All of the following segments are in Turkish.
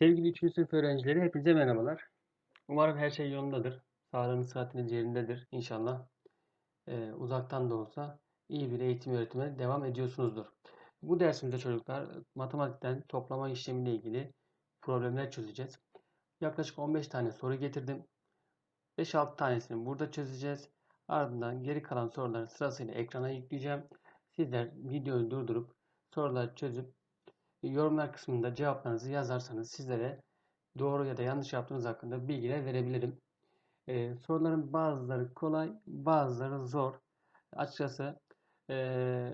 Sevgili 3. sınıf öğrencileri hepinize merhabalar. Umarım her şey yolundadır. Sağlığınız, sıhhatiniz yerindedir inşallah. Ee, uzaktan da olsa iyi bir eğitim öğretime devam ediyorsunuzdur. Bu dersimizde çocuklar matematikten toplama işlemiyle ilgili problemler çözeceğiz. Yaklaşık 15 tane soru getirdim. 5-6 tanesini burada çözeceğiz. Ardından geri kalan soruları sırasıyla ekrana yükleyeceğim. Sizler videoyu durdurup soruları çözüp yorumlar kısmında cevaplarınızı yazarsanız sizlere doğru ya da yanlış yaptığınız hakkında bilgiler verebilirim. Ee, soruların bazıları kolay, bazıları zor. Açıkçası ee,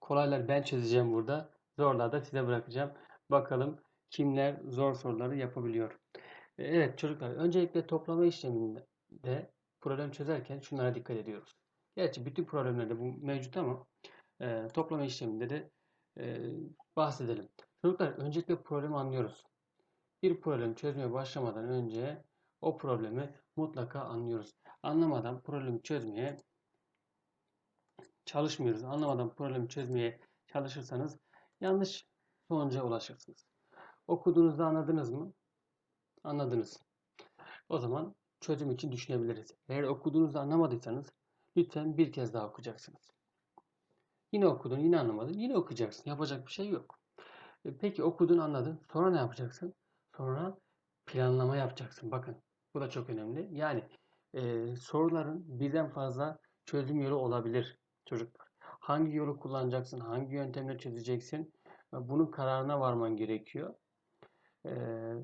kolaylar ben çözeceğim burada. Zorlar da size bırakacağım. Bakalım kimler zor soruları yapabiliyor. Ee, Evet çocuklar, öncelikle toplama işleminde problem çözerken şunlara dikkat ediyoruz. Gerçi bütün problemlerde bu mevcut ama e, toplama işleminde de e, bahsedelim. Çocuklar öncelikle problemi anlıyoruz. Bir problem çözmeye başlamadan önce o problemi mutlaka anlıyoruz. Anlamadan problemi çözmeye çalışmıyoruz. Anlamadan problemi çözmeye çalışırsanız yanlış sonuca ulaşırsınız. Okuduğunuzda anladınız mı? Anladınız. O zaman çözüm için düşünebiliriz. Eğer okuduğunuzda anlamadıysanız lütfen bir kez daha okuyacaksınız. Yine okudun, yine anlamadın, yine okuyacaksın. Yapacak bir şey yok. E, Peki okudun, anladın. Sonra ne yapacaksın? Sonra planlama yapacaksın. Bakın bu da çok önemli. Yani e, soruların birden fazla çözüm yolu olabilir çocuklar. Hangi yolu kullanacaksın, hangi yöntemle çözeceksin? e, Bunun kararına varman gerekiyor. E,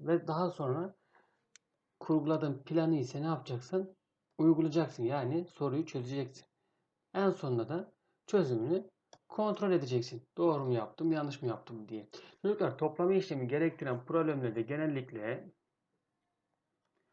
ve daha sonra kurguladığın planı ise ne yapacaksın? Uygulayacaksın. Yani soruyu çözeceksin. En sonunda da çözümünü kontrol edeceksin. Doğru mu yaptım, yanlış mı yaptım diye. Çocuklar toplama işlemi gerektiren problemlerde genellikle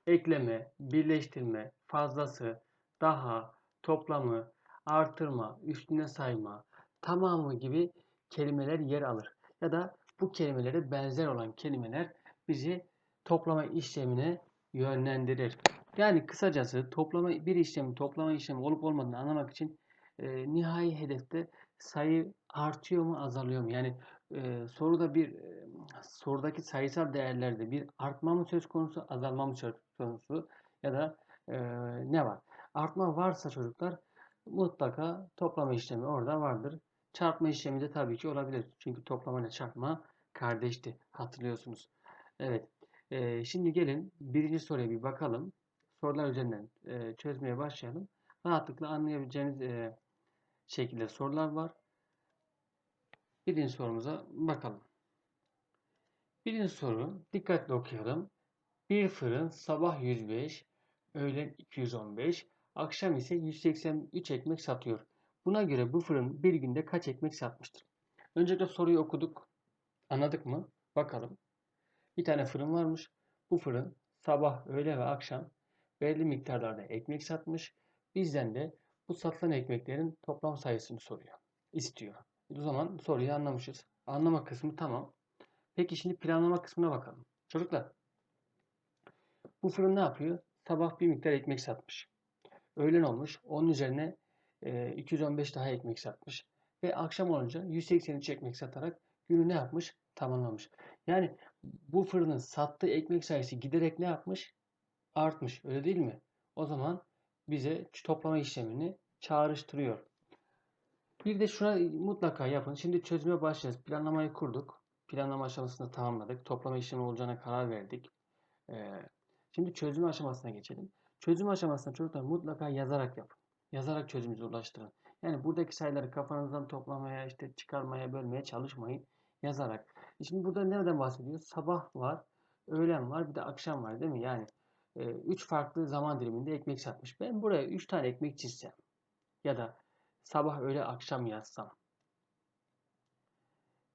ekleme, birleştirme, fazlası, daha, toplamı, artırma, üstüne sayma, tamamı gibi kelimeler yer alır. Ya da bu kelimelere benzer olan kelimeler bizi toplama işlemine yönlendirir. Yani kısacası toplama bir işlemin toplama işlemi olup olmadığını anlamak için e, nihai hedefte sayı artıyor mu azalıyor mu? Yani e, soruda bir e, sorudaki sayısal değerlerde bir artma mı söz konusu, azalma mı söz konusu ya da e, ne var? Artma varsa çocuklar mutlaka toplama işlemi orada vardır. Çarpma işlemi de tabii ki olabilir. Çünkü toplama ile çarpma kardeşti. Hatırlıyorsunuz. Evet. E, şimdi gelin birinci soruya bir bakalım. Sorular üzerinden e, çözmeye başlayalım. Rahatlıkla anlayabileceğiniz e, şekilde sorular var. Birinci sorumuza bakalım. Birinci soru dikkatli okuyalım. Bir fırın sabah 105, öğlen 215, akşam ise 183 ekmek satıyor. Buna göre bu fırın bir günde kaç ekmek satmıştır? Öncelikle soruyu okuduk. Anladık mı? Bakalım. Bir tane fırın varmış. Bu fırın sabah, öğle ve akşam belli miktarlarda ekmek satmış. Bizden de bu satılan ekmeklerin toplam sayısını soruyor. istiyor. O zaman soruyu anlamışız. Anlama kısmı tamam. Peki şimdi planlama kısmına bakalım. Çocuklar bu fırın ne yapıyor? Sabah bir miktar ekmek satmış. Öğlen olmuş. Onun üzerine e, 215 daha ekmek satmış. Ve akşam olunca 183 ekmek satarak günü ne yapmış? Tamamlamış. Yani bu fırının sattığı ekmek sayısı giderek ne yapmış? Artmış. Öyle değil mi? O zaman bize toplama işlemini çağrıştırıyor. Bir de şuna mutlaka yapın. Şimdi çözüme başlayacağız. Planlamayı kurduk. Planlama aşamasını tamamladık. Toplama işlemi olacağına karar verdik. Ee, şimdi çözüm aşamasına geçelim. Çözüm aşamasında çocuklar mutlaka yazarak yapın. Yazarak çözümünüze ulaştırın. Yani buradaki sayıları kafanızdan toplamaya, işte çıkarmaya, bölmeye çalışmayın. Yazarak. E Şimdi burada nereden bahsediyoruz? Sabah var, öğlen var, bir de akşam var değil mi? Yani 3 farklı zaman diliminde ekmek satmış. Ben buraya 3 tane ekmek çizsem ya da sabah öğle akşam yazsam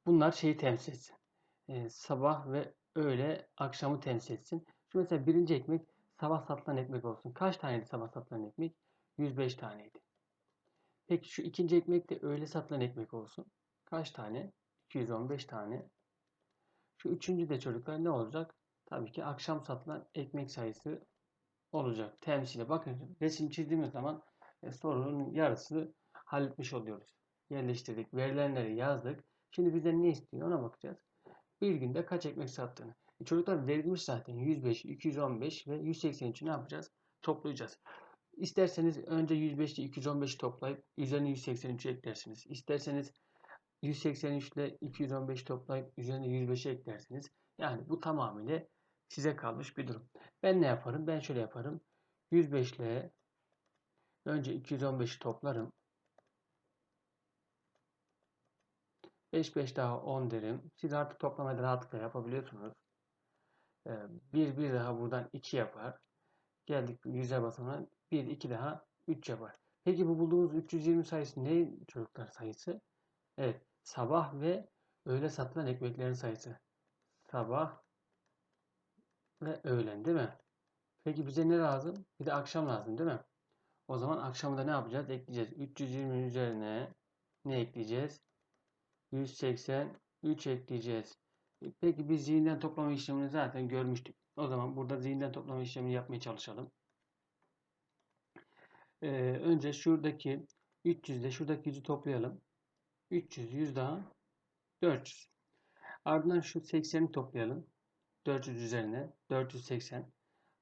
bunlar şeyi temsil etsin. Ee, sabah ve öğle akşamı temsil etsin. Şu mesela birinci ekmek sabah satılan ekmek olsun. Kaç taneydi sabah satılan ekmek? 105 taneydi. Peki şu ikinci ekmek de öğle satılan ekmek olsun. Kaç tane? 215 tane. Şu üçüncü de çocuklar ne olacak? Tabii ki akşam satılan ekmek sayısı olacak. Temsile bakın resim çizdiğimiz zaman e, sorunun yarısı halletmiş oluyoruz. Yerleştirdik. Verilenleri yazdık. Şimdi bizden ne istiyor ona bakacağız. Bir günde kaç ekmek sattığını. E, çocuklar verilmiş zaten 105, 215 ve 183'ü ne yapacağız? Toplayacağız. İsterseniz önce 105 ile 215 toplayıp üzerine 183 eklersiniz. İsterseniz 183 ile 215 toplayıp üzerine 105'i eklersiniz. Yani bu tamamıyla size kalmış bir durum. Ben ne yaparım? Ben şöyle yaparım. 105 ile önce 215'i toplarım. 5 5 daha 10 derim. Siz artık toplamayı rahatlıkla yapabiliyorsunuz. 1 1 daha buradan 2 yapar. Geldik 100'e basamağına 1 2 daha 3 yapar. Peki bu bulduğumuz 320 sayısı ne çocuklar sayısı? Evet. Sabah ve öğle satılan ekmeklerin sayısı. Sabah ve öğlen değil mi? Peki bize ne lazım? Bir de akşam lazım değil mi? O zaman akşamı da ne yapacağız? Ekleyeceğiz. 320 üzerine ne ekleyeceğiz? 183 ekleyeceğiz. E, Peki biz zihinden toplama işlemini zaten görmüştük. O zaman burada zihinden toplama işlemini yapmaya çalışalım. Ee, önce şuradaki 300 ile şuradaki 100'ü toplayalım. 300, 100 daha 400. Ardından şu 80'i toplayalım. 400 üzerine 480.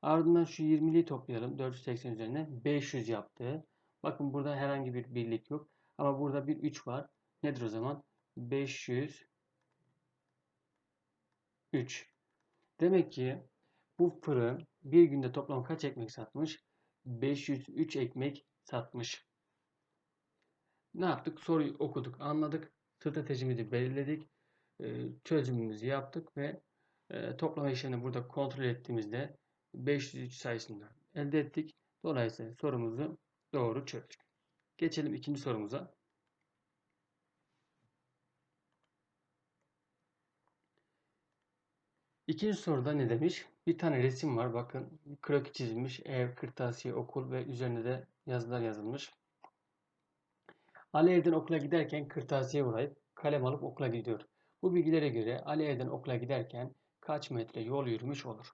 Ardından şu 20'liyi toplayalım. 480 üzerine 500 yaptı. Bakın burada herhangi bir birlik yok. Ama burada bir 3 var. Nedir o zaman? 503. Demek ki bu fırın bir günde toplam kaç ekmek satmış? 503 ekmek satmış. Ne yaptık? Soruyu okuduk, anladık. Stratejimizi belirledik. e, Çözümümüzü yaptık ve e, toplama işlemini burada kontrol ettiğimizde 503 sayısını elde ettik. Dolayısıyla sorumuzu doğru çözdük. Geçelim ikinci sorumuza. İkinci soruda ne demiş? Bir tane resim var. Bakın kroki çizilmiş. Ev, kırtasiye, okul ve üzerine de yazılar yazılmış. Ali evden okula giderken kırtasiye uğrayıp kalem alıp okula gidiyor. Bu bilgilere göre Ali evden okula giderken kaç metre yol yürümüş olur?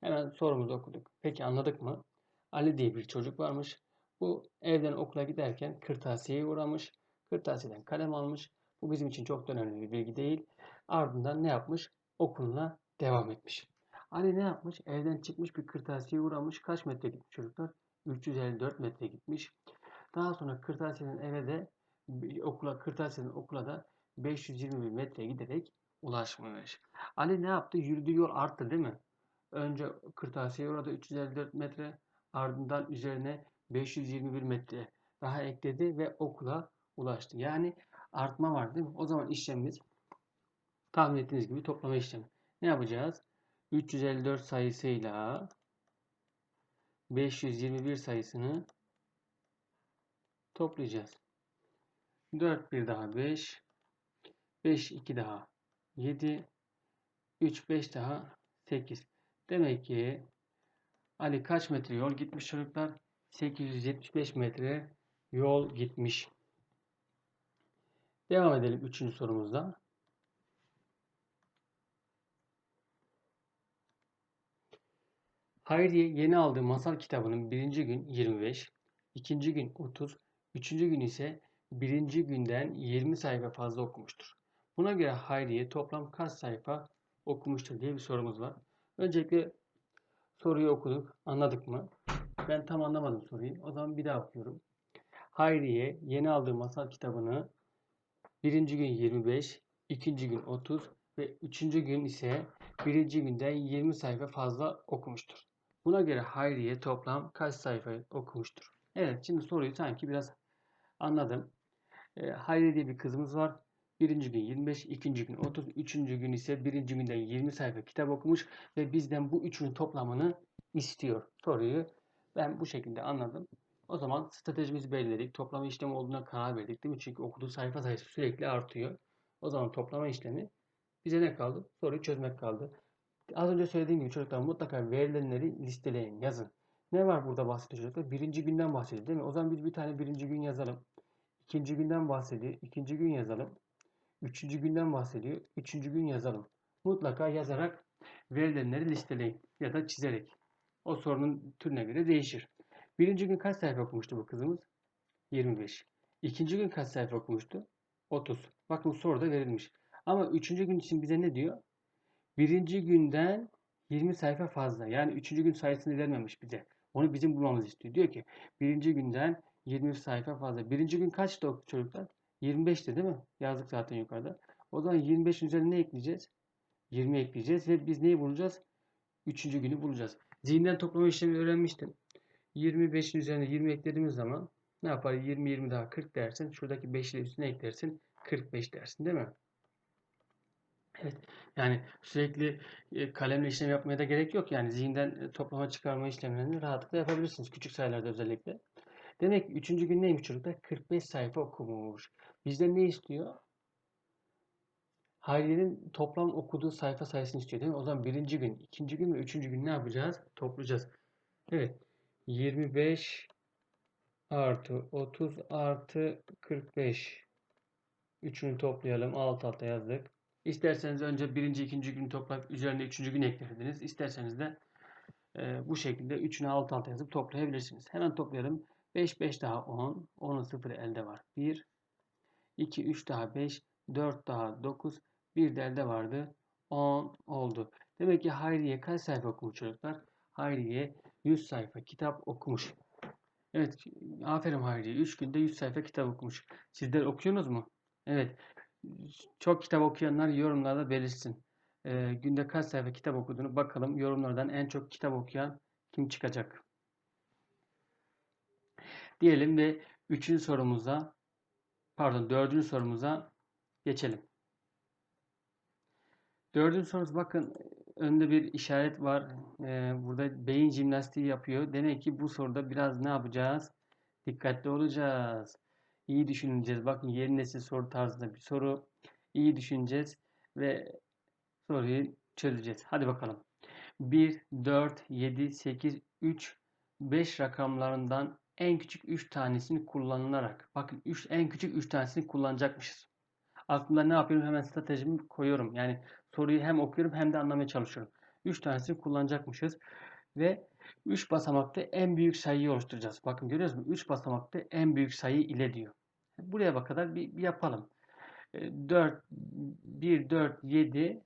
Hemen sorumuzu okuduk. Peki anladık mı? Ali diye bir çocuk varmış. Bu evden okula giderken kırtasiyeye uğramış. Kırtasiyeden kalem almış. Bu bizim için çok önemli bir bilgi değil. Ardından ne yapmış? Okuluna devam etmiş. Ali ne yapmış? Evden çıkmış bir kırtasiyeye uğramış. Kaç metre gitmiş çocuklar? 354 metre gitmiş. Daha sonra kırtasiyeden eve de okula, kırtasiyeden okula da 521 metre giderek ulaşmış. Ali ne yaptı? Yürüdüğü yol arttı değil mi? Önce kırtasiye orada 354 metre ardından üzerine 521 metre daha ekledi ve okula ulaştı. Yani artma var değil mi? O zaman işlemimiz tahmin ettiğiniz gibi toplama işlemi. Ne yapacağız? 354 sayısıyla 521 sayısını toplayacağız. 4 bir daha 5 5 2 daha 7 3 5 daha 8 Demek ki Ali kaç metre yol gitmiş çocuklar? 875 metre yol gitmiş. Devam edelim 3. sorumuzda. Hayriye yeni aldığı masal kitabının birinci gün 25, ikinci gün 30, üçüncü gün ise birinci günden 20 sayfa fazla okumuştur. Buna göre Hayriye toplam kaç sayfa okumuştur diye bir sorumuz var. Öncelikle soruyu okuduk. Anladık mı? Ben tam anlamadım soruyu. O zaman bir daha okuyorum. Hayriye yeni aldığı masal kitabını birinci gün 25, ikinci gün 30 ve üçüncü gün ise birinci günden 20 sayfa fazla okumuştur. Buna göre Hayriye toplam kaç sayfa okumuştur? Evet şimdi soruyu sanki biraz anladım. E, Hayriye diye bir kızımız var. Birinci gün 25, ikinci gün 30, üçüncü gün ise birinci günden 20 sayfa kitap okumuş ve bizden bu üçünün toplamını istiyor. Soruyu ben bu şekilde anladım. O zaman stratejimizi belirledik. Toplama işlemi olduğuna karar verdik değil mi? Çünkü okuduğu sayfa sayısı sürekli artıyor. O zaman toplama işlemi bize ne kaldı? Soruyu çözmek kaldı. Az önce söylediğim gibi çocuklar mutlaka verilenleri listeleyin, yazın. Ne var burada bahsediyor çocuklar? Birinci günden bahsediyor değil mi? O zaman biz bir tane birinci gün yazalım. İkinci günden bahsediyor. İkinci gün yazalım. Üçüncü günden bahsediyor. Üçüncü gün yazalım. Mutlaka yazarak verilenleri listeleyin ya da çizerek. O sorunun türüne göre değişir. Birinci gün kaç sayfa okumuştu bu kızımız? 25. İkinci gün kaç sayfa okumuştu? 30. Bakın soruda verilmiş. Ama üçüncü gün için bize ne diyor? birinci günden 20 sayfa fazla. Yani üçüncü gün sayısını vermemiş bize. Onu bizim bulmamızı istiyor. Diyor ki birinci günden 20 sayfa fazla. Birinci gün kaçtı o çocuklar? 25'ti değil mi? Yazdık zaten yukarıda. O zaman 25'in üzerine ne ekleyeceğiz? 20 ekleyeceğiz ve biz neyi bulacağız? Üçüncü günü bulacağız. Zihinden toplama işlemi öğrenmiştim. 25'in üzerine 20 eklediğimiz zaman ne yapar? 20 20 daha 40 dersin. Şuradaki 5 ile üstüne eklersin. 45 dersin değil mi? Evet. Yani sürekli e, kalemle işlem yapmaya da gerek yok. Yani zihinden e, toplama çıkarma işlemlerini rahatlıkla yapabilirsiniz. Küçük sayılarda özellikle. Demek ki üçüncü gün neymiş çocuklar? 45 sayfa okumuş. Bizden ne istiyor? Hayriye'nin toplam okuduğu sayfa sayısını istiyor değil mi? O zaman birinci gün, ikinci gün ve üçüncü gün ne yapacağız? Toplayacağız. Evet. 25 artı 30 artı 45. Üçünü toplayalım. Alt alta yazdık. İsterseniz önce birinci, ikinci günü toplayıp üzerine üçüncü gün eklerdiniz. İsterseniz de e, bu şekilde üçünü alt alta yazıp toplayabilirsiniz. Hemen toplayalım. 5, 5 daha 10. 10'un sıfırı elde var. 1, 2, 3 daha 5, 4 daha 9, 1 de elde vardı. 10 oldu. Demek ki Hayriye kaç sayfa okumuş çocuklar? Hayriye 100 sayfa kitap okumuş. Evet, aferin Hayriye. 3 günde 100 sayfa kitap okumuş. Sizler okuyorsunuz mu? Evet. Çok kitap okuyanlar yorumlarda belirsin. Ee, günde kaç sayfa kitap okuduğunu bakalım. Yorumlardan en çok kitap okuyan kim çıkacak? Diyelim ve üçüncü sorumuza pardon dördüncü sorumuza geçelim. Dördüncü sorumuz bakın önde bir işaret var. Ee, burada beyin jimnastiği yapıyor. Demek ki bu soruda biraz ne yapacağız? Dikkatli olacağız. İyi düşüneceğiz. Bakın yeni nesil soru tarzında bir soru. İyi düşüneceğiz ve soruyu çözeceğiz. Hadi bakalım. 1, 4, 7, 8, 3, 5 rakamlarından en küçük 3 tanesini kullanılarak bakın 3 en küçük 3 tanesini kullanacakmışız. Aklımda ne yapıyorum? Hemen stratejimi koyuyorum. Yani soruyu hem okuyorum hem de anlamaya çalışıyorum. 3 tanesini kullanacakmışız ve 3 basamakta en büyük sayıyı oluşturacağız. Bakın görüyoruz mu? 3 basamakta en büyük sayı ile diyor. Buraya kadar bir, bir yapalım. 4, 1, 4, 7,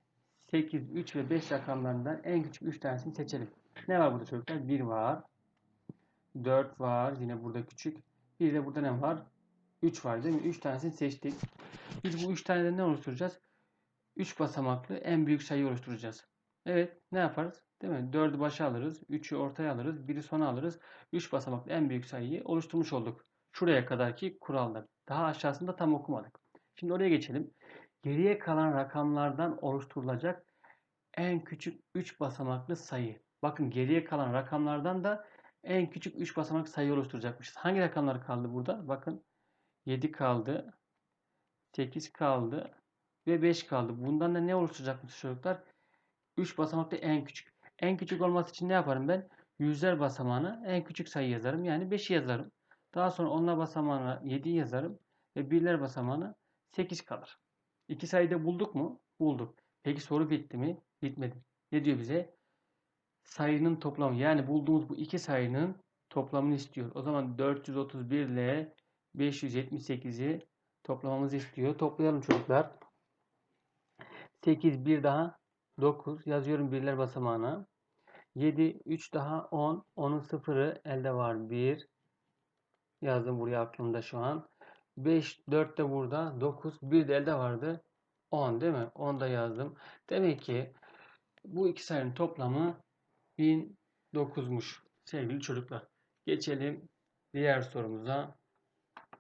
8, 3 ve 5 rakamlarından en küçük 3 tanesini seçelim. Ne var burada çocuklar? 1 var. 4 var. Yine burada küçük. Bir de burada ne var? 3 var değil mi? 3 tanesini seçtik. Biz bu 3 taneden ne oluşturacağız? 3 basamaklı en büyük sayı oluşturacağız. Evet ne yaparız? Değil mi? 4'ü başa alırız. 3'ü ortaya alırız. 1'i sona alırız. 3 basamaklı en büyük sayıyı oluşturmuş olduk. Şuraya kadarki kurallar. Daha aşağısında tam okumadık. Şimdi oraya geçelim. Geriye kalan rakamlardan oluşturulacak en küçük 3 basamaklı sayı. Bakın geriye kalan rakamlardan da en küçük 3 basamak sayı oluşturacakmışız. Hangi rakamlar kaldı burada? Bakın 7 kaldı. 8 kaldı. Ve 5 kaldı. Bundan da ne oluşturacakmış çocuklar? 3 basamakta en küçük. En küçük olması için ne yaparım ben? Yüzler basamağına en küçük sayı yazarım. Yani 5'i yazarım. Daha sonra onlar basamağına 7 yazarım. Ve birler basamağına 8 kalır. İki sayıda bulduk mu? Bulduk. Peki soru bitti mi? Bitmedi. Ne diyor bize? Sayının toplamı. Yani bulduğumuz bu iki sayının toplamını istiyor. O zaman 431 ile 578'i toplamamızı istiyor. Toplayalım çocuklar. 8 bir daha 9 yazıyorum birler basamağına. 7 3 daha 10 10'un sıfırı elde var 1 yazdım buraya aklımda şu an. 5 4 de burada 9 bir de elde vardı 10 değil mi? 10 da yazdım. Demek ki bu iki sayının toplamı 1009'muş sevgili çocuklar. Geçelim diğer sorumuza.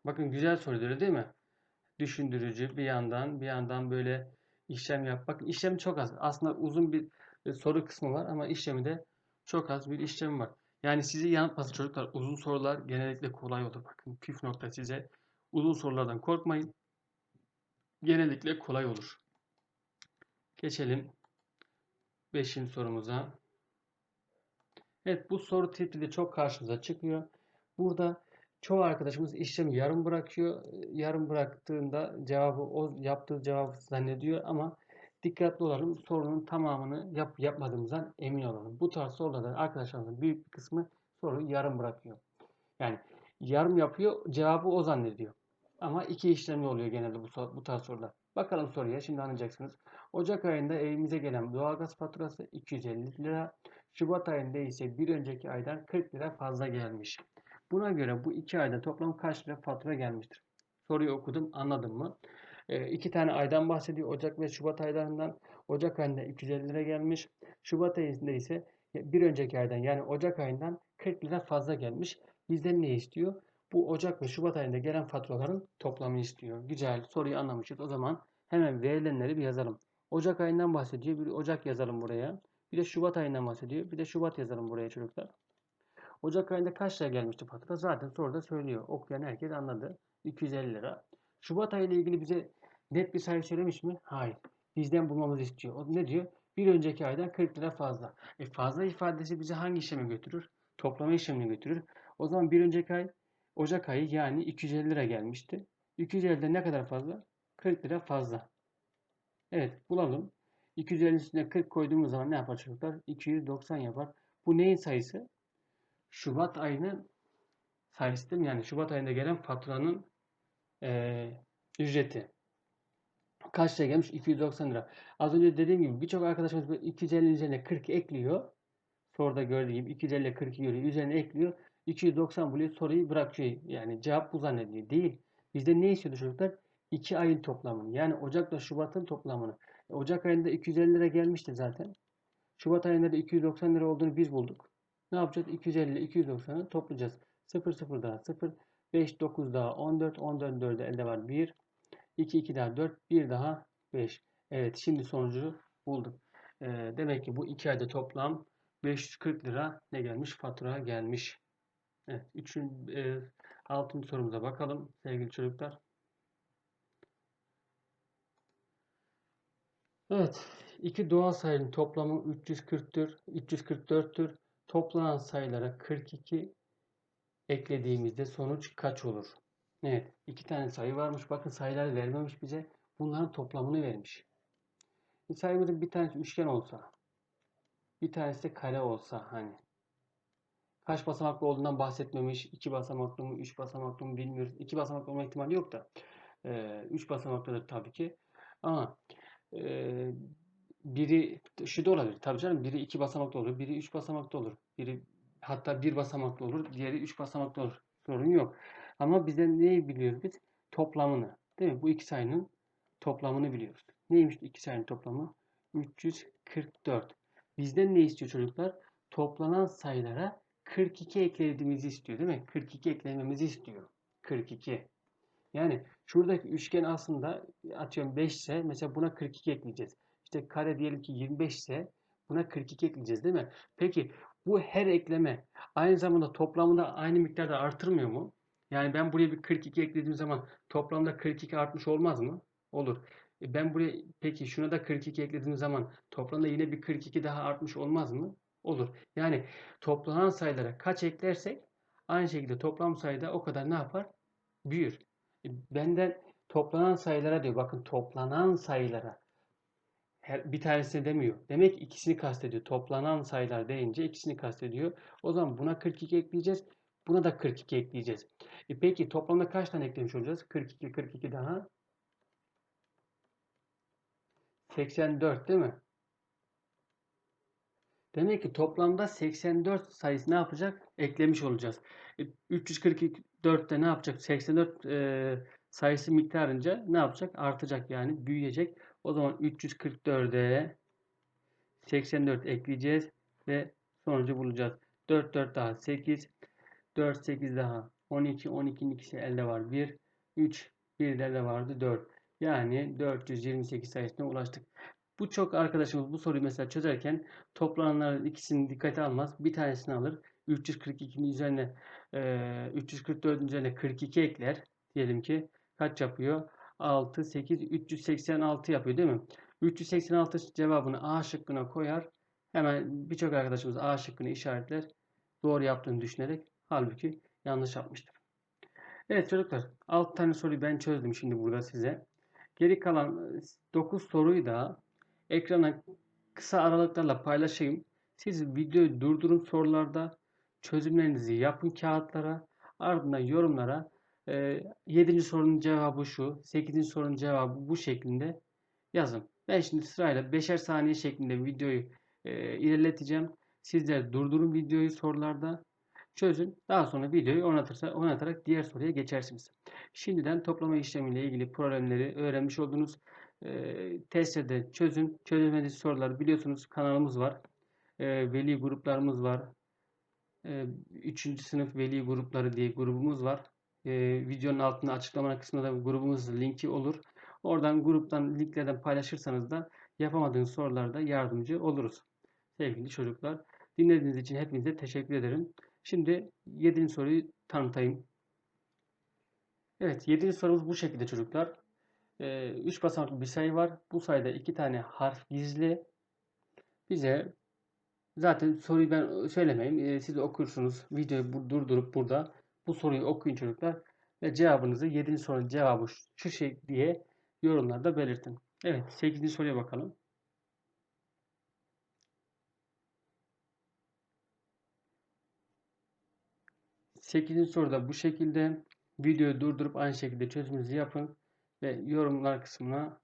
Bakın güzel soru değil mi? Düşündürücü bir yandan bir yandan böyle işlem yap. Bakın işlem çok az. Aslında uzun bir soru kısmı var ama işlemi de çok az bir işlem var. Yani sizi yanıltmasın çocuklar. Uzun sorular genellikle kolay olur. Bakın püf nokta size. Uzun sorulardan korkmayın. Genellikle kolay olur. Geçelim 5. sorumuza. Evet bu soru tipi de çok karşımıza çıkıyor. Burada çoğu arkadaşımız işlemi yarım bırakıyor. Yarım bıraktığında cevabı o yaptığı cevabı zannediyor ama dikkatli olalım. Sorunun tamamını yap, yapmadığımızdan emin olalım. Bu tarz sorularda arkadaşlarımızın büyük bir kısmı soruyu yarım bırakıyor. Yani yarım yapıyor, cevabı o zannediyor. Ama iki işlemli oluyor genelde bu, bu tarz sorular. Bakalım soruya şimdi anlayacaksınız. Ocak ayında evimize gelen doğalgaz faturası 250 lira. Şubat ayında ise bir önceki aydan 40 lira fazla gelmiş. Buna göre bu iki ayda toplam kaç lira fatura gelmiştir? Soruyu okudum, anladın mı? E, iki tane aydan bahsediyor. Ocak ve Şubat aylarından. Ocak ayında 250 lira gelmiş. Şubat ayında ise bir önceki aydan yani Ocak ayından 40 lira fazla gelmiş. Bizden ne istiyor? Bu Ocak ve Şubat ayında gelen faturaların toplamını istiyor. Güzel. Soruyu anlamışız. O zaman hemen verilenleri bir yazalım. Ocak ayından bahsediyor. Bir Ocak yazalım buraya. Bir de Şubat ayından bahsediyor. Bir de Şubat yazalım buraya çocuklar. Ocak ayında kaç lira gelmişti fatura? Zaten soruda söylüyor. Okuyan herkes anladı. 250 lira. Şubat ayı ile ilgili bize net bir sayı söylemiş mi? Hayır. Bizden bulmamızı istiyor. O ne diyor? Bir önceki aydan 40 lira fazla. E fazla ifadesi bizi hangi işleme götürür? Toplama işlemine götürür. O zaman bir önceki ay Ocak ayı yani 250 lira gelmişti. 250'de ne kadar fazla? 40 lira fazla. Evet bulalım. 250'nin üstüne 40 koyduğumuz zaman ne yapar çocuklar? 290 yapar. Bu neyin sayısı? Şubat ayının sayısı değil mi? Yani Şubat ayında gelen faturanın e, ücreti. Kaç lira gelmiş? 290 lira. Az önce dediğim gibi birçok arkadaşımız 250'nin üzerine 40 ekliyor. Soruda gördüğü gibi 250 40 görüyor. Üzerine ekliyor. 290 buluyor. Soruyu bırakıyor. Yani cevap bu zannediyor. Değil. Bizde ne istiyordu çocuklar? 2 ayın toplamını. Yani Ocak'la Şubat'ın toplamını. Ocak ayında 250 lira gelmişti zaten. Şubat ayında da 290 lira olduğunu biz bulduk. Ne yapacağız? 250 ile 290'ı toplayacağız. 0 0 daha 0. 5 9 daha 14. 14 4'e elde var 1. 2 2 daha 4. 1 daha 5. Evet şimdi sonucu bulduk. E, demek ki bu 2 ayda toplam 540 lira ne gelmiş? Fatura gelmiş. Evet. Üçün, e, sorumuza bakalım sevgili çocuklar. Evet. iki doğal sayının toplamı 344, 344'tür. Toplanan sayılara 42 eklediğimizde sonuç kaç olur? Evet. iki tane sayı varmış. Bakın sayılar vermemiş bize. Bunların toplamını vermiş. Bir sayımızın bir tanesi üçgen olsa, bir tanesi de kare olsa hani kaç basamaklı olduğundan bahsetmemiş. 2 basamaklı mı, 3 basamaklı mı bilmiyoruz. 2 basamaklı olma ihtimali yok da. 3 e, basamaklıdır tabii ki. Ama biri şu da olabilir. Tabii canım biri 2 basamaklı olur, biri 3 basamaklı olur. Biri hatta 1 basamaklı olur, diğeri 3 basamaklı olur. Sorun yok. Ama bizden neyi biliyoruz biz? Toplamını. Değil mi? Bu iki sayının toplamını biliyoruz. Neymiş iki sayının toplamı? 344. Bizden ne istiyor çocuklar? Toplanan sayılara 42 eklediğimizi istiyor değil mi? 42 eklememizi istiyor. 42. Yani şuradaki üçgen aslında atıyorum 5 ise mesela buna 42 ekleyeceğiz. İşte kare diyelim ki 25 ise buna 42 ekleyeceğiz değil mi? Peki bu her ekleme aynı zamanda toplamında aynı miktarda artırmıyor mu? Yani ben buraya bir 42 eklediğim zaman toplamda 42 artmış olmaz mı? Olur. E ben buraya peki şuna da 42 eklediğim zaman toplamda yine bir 42 daha artmış olmaz mı? Olur. Yani toplanan sayılara kaç eklersek aynı şekilde toplam sayıda o kadar ne yapar? Büyür. E, benden toplanan sayılara diyor. Bakın toplanan sayılara. Her, bir tanesini demiyor. Demek ikisini kastediyor. Toplanan sayılar deyince ikisini kastediyor. O zaman buna 42 ekleyeceğiz. Buna da 42 ekleyeceğiz. E peki toplamda kaç tane eklemiş olacağız? 42, 42 daha. 84 değil mi? Demek ki toplamda 84 sayısı ne yapacak? Eklemiş olacağız. E, 344'te ne yapacak? 84 e, sayısı miktarınca ne yapacak? Artacak yani büyüyecek. O zaman 344'e 84 ekleyeceğiz ve sonucu bulacağız. 4 4 daha 8 4 8 daha 12 12'nin ikisi elde var 1 3 1 de elde vardı 4 yani 428 sayısına ulaştık. Bu çok arkadaşımız bu soruyu mesela çözerken toplananların ikisini dikkate almaz. Bir tanesini alır. 342'nin üzerine e, 344'ün üzerine 42 ekler. Diyelim ki kaç yapıyor? 6, 8, 386 yapıyor değil mi? 386 cevabını A şıkkına koyar. Hemen birçok arkadaşımız A şıkkını işaretler. Doğru yaptığını düşünerek halbuki yanlış yapmıştır. Evet çocuklar 6 tane soruyu ben çözdüm şimdi burada size. Geri kalan 9 soruyu da ekrana kısa aralıklarla paylaşayım. Siz videoyu durdurun sorularda çözümlerinizi yapın kağıtlara ardından yorumlara E, 7. sorunun cevabı şu. 8. sorunun cevabı bu şeklinde yazın. Ben şimdi sırayla beşer saniye şeklinde videoyu e, ilerleteceğim. Sizler durdurun videoyu sorularda çözün. Daha sonra videoyu oynatırsa, oynatarak diğer soruya geçersiniz. Şimdiden toplama işlemiyle ilgili problemleri öğrenmiş oldunuz. E, testte çözün. Çözemediğiniz soruları biliyorsunuz kanalımız var. E, veli gruplarımız var. E, 3. sınıf veli grupları diye grubumuz var. E, videonun altında açıklama kısmında da grubumuzun linki olur. Oradan gruptan linklerden paylaşırsanız da yapamadığınız sorularda yardımcı oluruz. Sevgili çocuklar, dinlediğiniz için hepinize teşekkür ederim. Şimdi 7. soruyu tanıtayım. Evet, 7. sorumuz bu şekilde çocuklar. 3 ee, basamaklı bir sayı var. Bu sayıda 2 tane harf gizli. Bize zaten soruyu ben söylemeyeyim. Ee, siz okursunuz. Videoyu durdurup burada bu soruyu okuyun çocuklar. Ve cevabınızı 7. sorunun cevabı şu şey diye yorumlarda belirtin. Evet 8. soruya bakalım. Sekizinci soruda bu şekilde videoyu durdurup aynı şekilde çözümünüzü yapın ve yorumlar kısmına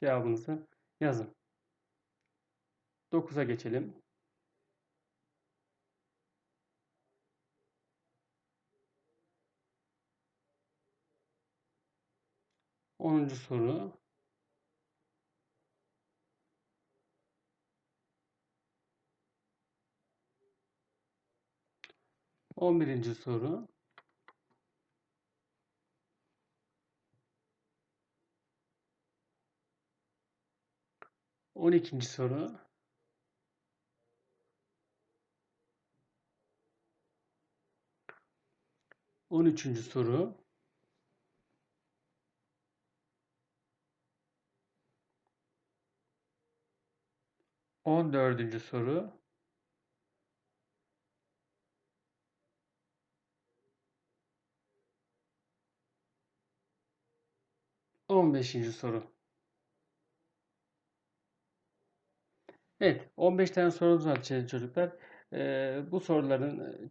cevabınızı yazın. 9'a geçelim. Onuncu soru. On birinci soru. On ikinci soru. On üçüncü soru. 14. soru On beşinci soru. Evet, 15 tane sorumuz var çocuklar. Ee, bu soruların e,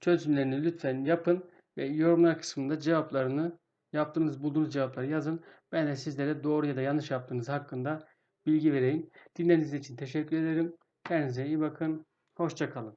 çözümlerini lütfen yapın ve yorumlar kısmında cevaplarını yaptığınız bulduğunuz cevapları yazın. Ben de sizlere doğru ya da yanlış yaptığınız hakkında bilgi vereyim. Dinlediğiniz için teşekkür ederim. Kendinize iyi bakın. Hoşçakalın.